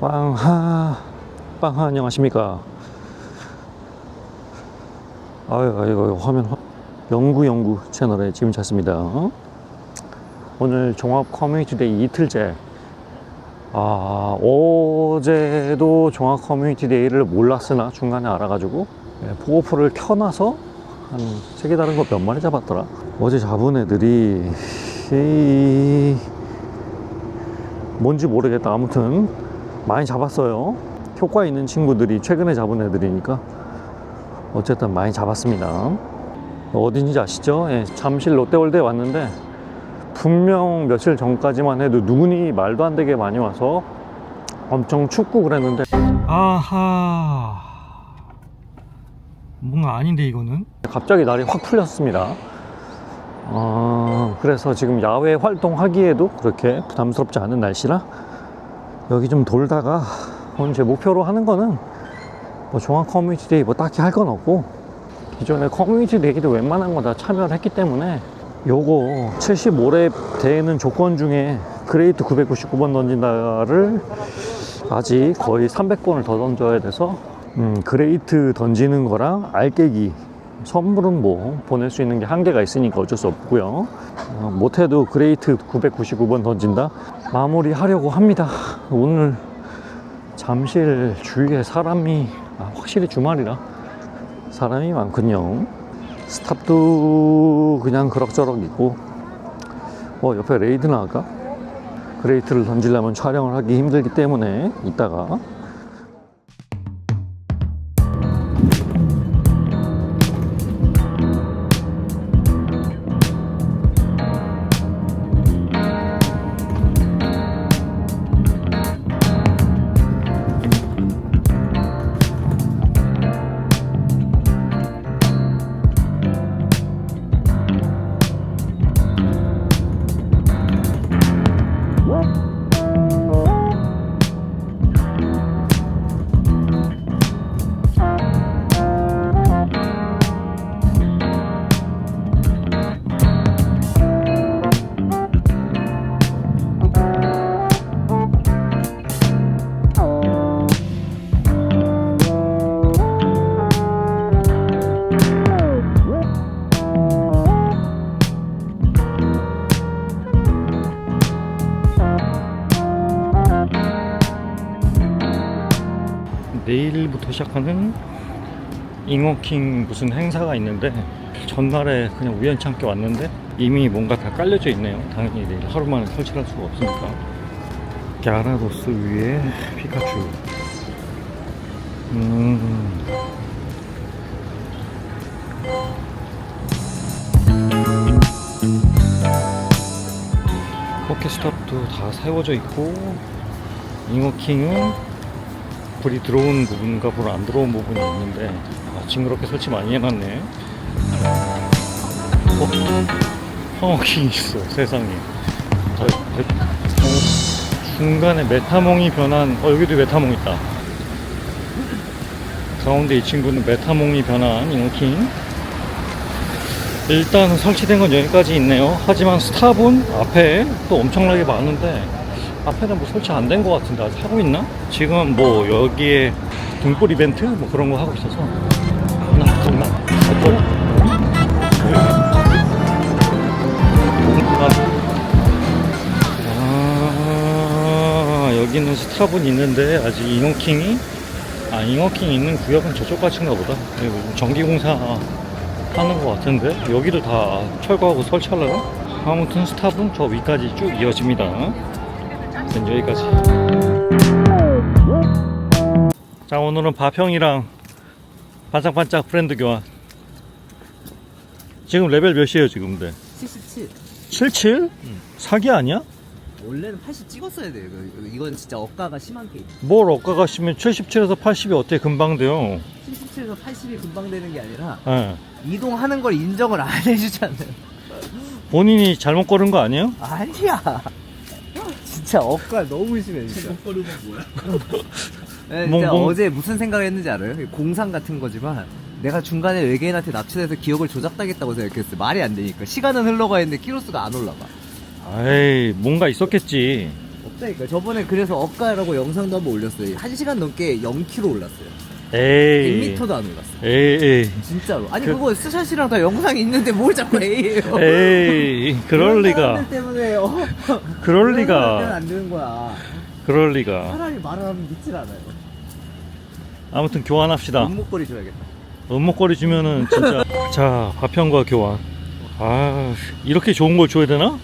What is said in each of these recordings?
빵하 빵하 안녕하십니까. 아유 아유 화면 화- 영구 영구 채널에 지금 찾습니다. 오늘 종합 커뮤니티 데이 이틀째. 아 어제도 종합 커뮤니티 데이를 몰랐으나 중간에 알아가지고 예, 보고프를 켜놔서 한세개 다른 거 몇 마리 잡았더라. 어제 잡은 애들이 이 뭔지 모르겠다. 아무튼 많이 잡았어요. 효과 있는 친구들이 최근에 잡은 애들이니까 어쨌든 많이 잡았습니다. 어딘지 아시죠? 예, 잠실 롯데월드에 왔는데 분명 며칠 전까지만 해도 눈이 말도 안 되게 많이 와서 엄청 춥고 그랬는데. 아하. 뭔가 아닌데 이거는? 갑자기 날이 확 풀렸습니다. 어, 그래서 지금 야외 활동하기에도 그렇게 부담스럽지 않은 날씨라 여기 좀 돌다가 오늘 제 목표로 하는 거는 뭐 종합 커뮤니티 데이 뭐 딱히 할 건 없고 기존에 커뮤니티 데이도 웬만한 거 다 참여를 했기 때문에 요거 75렙 되는 조건 중에 그레이트 999번 던진다를 아직 거의 300번을 더 던져야 돼서 음, 그레이트 던지는 거랑 알깨기 선물은 뭐 보낼 수 있는 게 한계가 있으니까 어쩔 수 없고요. 어, 못해도 그레이트 999번 던진다? 마무리 하려고 합니다. 오늘 잠실 주위에 사람이 아, 확실히 주말이라 사람이 많군요. 스탑도 그냥 그럭저럭 있고 어 옆에 레이드 나갈까? 그레이트를 던지려면 촬영을 하기 힘들기 때문에 이따가 내일부터 시작하는 잉어킹 무슨 행사가 있는데 전날에 그냥 우연찮게 왔는데 이미 뭔가 다 깔려져 있네요. 당연히 내일 하루 만에 설치할 수가 없으니까. 갸라도스 위에 피카츄. 음. 포켓스톱도 다 세워져 있고 잉어킹은 불이 들어오는 부분과 불 안 들어온 부분이 있는데 아, 징그럽게 설치 많이 해놨네. 어? 황어킹 있어 세상에. 저, 배- 어, 중간에 메타몽이 변한 어 여기도 메타몽 있다. 가운데 이 친구는 메타몽이 변한 잉어킹. 일단 설치된 건 여기까지 있네요. 하지만 스탑은 앞에 또 엄청나게 많은데 앞에는 뭐 설치 안 된 것 같은데 아직 하고 있나? 지금 뭐 여기에 등불 이벤트 뭐 그런 거 하고 있어서. 하나 잠깐만 어떤? 아 여기는 스탑은 있는데 아직 잉어킹이? 아 잉어킹 있는 구역은 저쪽까지인가 보다. 전기공사 하는 것 같은데? 여기도 다 철거하고 설치하려나? 아무튼 스탑은 저 위까지 쭉 이어집니다 일단 여기까지. 자, 오늘은 바평이랑 반짝반짝 프렌드 교환. 지금 레벨 몇이에요, 지금? 네. 77. 77? 사기 아니야? 원래는 80 찍었어야 돼요. 이거- 이건 진짜 억가가 심한 게임. 뭘 억가가 시면 77에서 80이 어떻게 금방 돼요? 77에서 80이 금방 되는 게 아니라 예. 이동하는 걸 인정을 안 해주잖아요. 본인이 잘못 걸은 거 아니에요? 아니야. 진짜 억가 너무 심해 진짜. 거르는 뭐야? 네, 뭐, 진짜 뭐. 어제 무슨 생각을 했는지 알아요? 공상 같은 거지만 내가 중간에 외계인한테 납치돼서 기억을 조작당했다고 생각했어. 말이 안 되니까 시간은 흘러가 있는데 키로수가 안 올라가. 아이, 뭔가 있었겠지. 그러니까 저번에 그래서 억가라고 영상도 한번 올렸어요. 1시간 넘게 0km 올랐어요. 에이. 100m도 안 올랐어. 에이, 에이. 진짜로. 아니 그- 그... 거 스샷이랑 다 영상이 있는데 뭘 자꾸 A예요. 에이, 그럴 리가. 사람들 때문에요. 그럴 때문에 리가. 안 되는 거야. 그럴 리가. 차라리 말을 하면 믿질 않아요. 아무튼 교환합시다. 음목걸이 줘야겠다. 음목거리 주면은 진짜. 자, 파편과 교환. 아, 이렇게 좋은 걸 줘야 되나?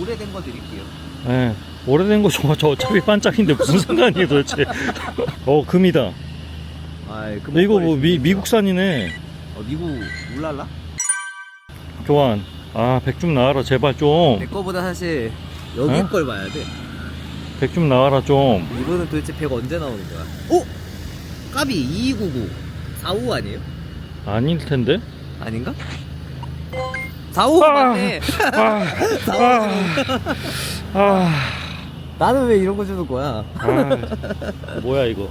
오래된 거 드릴게요. 예. 오래된 거 좋아. 저 어차피 반짝인데 무슨 상관이에요, 도대체. 어, 금이다. 아, 그 근데 이거 뭐 미, 미국산이네. 어, 미국 울랄라? 교환. 아, 백 좀 나와라, 제발 좀. 내 거보다 사실 여기 어? 걸 봐야 돼. 백 좀 나와라, 좀. 이거는 도대체 100 언제 나오는 거야? 오! 까비 2299 45 아니에요? 아닐 텐데? 아닌가? 45 아. 맞네. 아, 아, 아, 나는 왜 이런 거 주는 거야? 아, 뭐야, 이거.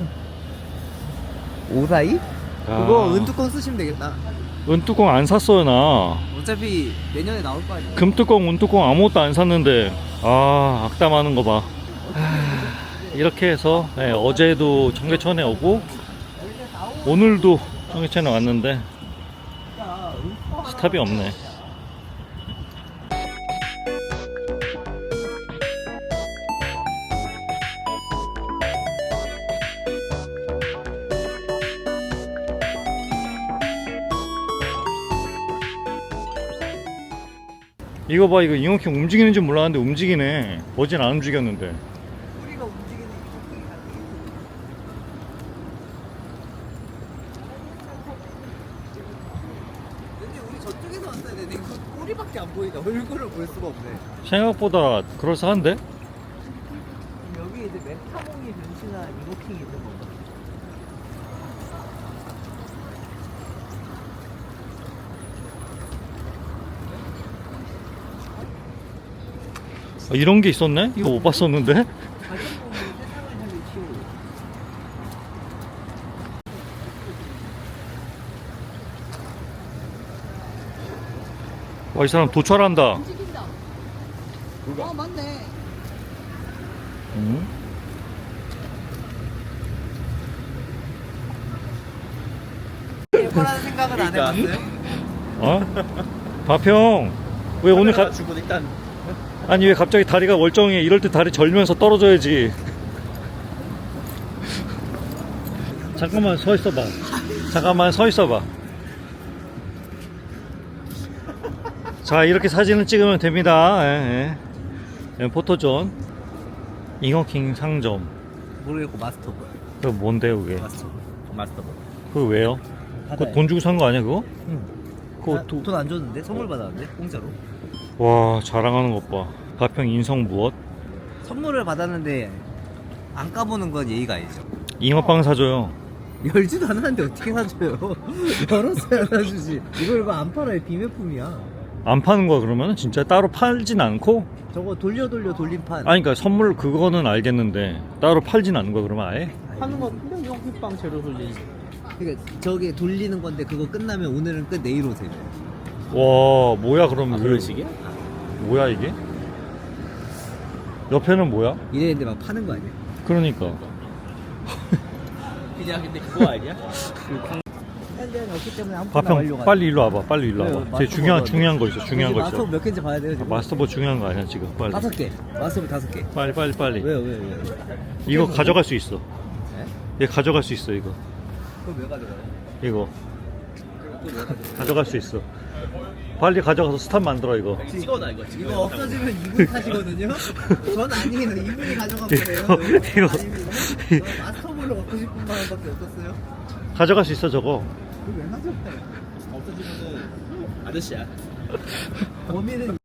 542? 아. 그거 은뚜껑 쓰시면 되겠다. 은뚜껑 안 샀어요, 나. 어차피 내년에 나올 거 아니야. 금뚜껑, 은뚜껑 아무것도 안 샀는데, 아, 악담하는 거 봐. 아, 이렇게 해서, 네, 어제도 청계천에 오고, 오늘도 청계천에 왔는데, 스탑이 없네. 이거 봐, 이거 잉어킹 움직이는 줄 몰랐는데 움직이네. 어젠 안 움직였는데. 우리가 움직이는 근데 우리 저쪽에서 왔어야 되는데 그 꼬리밖에 안 보인다. 얼굴을 볼 수가 없네. 생각보다 그럴싸한데? 여기 이제 메타몽이 변신한 이노킹이 있는 건가? 아, 이런 게 있었네? 이거 못 봤었는데? 와, 이 사람 도찰한다. 움직인다. 어 맞네. 응? 생각은 안 해봤어요? 어? 바평, 왜 오늘 가, 주고 일단 아니 왜 갑자기 다리가 멀쩡해? 이럴 때 다리 절면서 떨어져야지. 잠깐만 서 있어봐. 잠깐만 서 있어봐. 자 이렇게 사진을 찍으면 됩니다. 예, 예. 예, 포토존 잉어킹 상점. 모르겠고 마스터볼. 그 뭔데요 그게? 마스터볼. 마스터볼. 그거 왜요? 그거 돈 주고 산 거 아니야 그거? 응. 그거 도... 돈안 줬는데 선물 받았는데 공짜로. 와 자랑하는 것 봐. 가평 인성 무엇? 선물을 받았는데 안 까보는 건 예의가 아니죠. 잉어빵 사줘요. 열지도 않았는데 어떻게 사줘요? 열었어야 사주지. 이거 이거 안 팔아요. 비매품이야. 안 파는 거야 그러면 진짜 따로 팔진 않고? 저거 돌려 돌려 돌림판. 아니 그러니까 선물 그거는 알겠는데 따로 팔진 않는 거야 그러면 아예? 하는 건 그냥 영희빵 재료 돌리지. 그러니까 저게 돌리는 건데 그거 끝나면 오늘은 끝 내일 오세요. 와 뭐야 그러면 그런 식이야? 뭐야 이게? 옆에는 뭐야? 이랬는데 막 파는 거 아니야? 그러니까 그냥 근데 그거 아니야? 현재는 없기 때문에 아무거나 가평 완료가. 빨리 일로 와봐 빨리 일로 왜요? 와봐 되게 중요한? 중요한 거 있어 중요한 거 마스터 있어 몇 개인지 봐야 돼요 지금. 마스터보 중요한 거 아니야 지금 빨리 다섯 개. 마스터 다섯 개. 빨리 빨리 빨리 왜요 왜요 왜요? 이거 가져갈 수 있어 네? 얘 가져갈 수 있어 이거 그거 왜 가져가요? 이거 그거 왜 가져가요? 가져갈 수 있어 빨리 가져가서 스탑 만들어 이거 찍어놔 이거 지금. 이거 없어지면 이분 탓이거든요? 전 아니에요. 이분이 가져간 거예요. 이거- 이거- 아닙니다. 저 마스터볼로 갖고 싶은 마음밖에 없었어요. 가져갈 수 있어 저거 왜 가져가요? 없어지면은 아저씨야. 범인은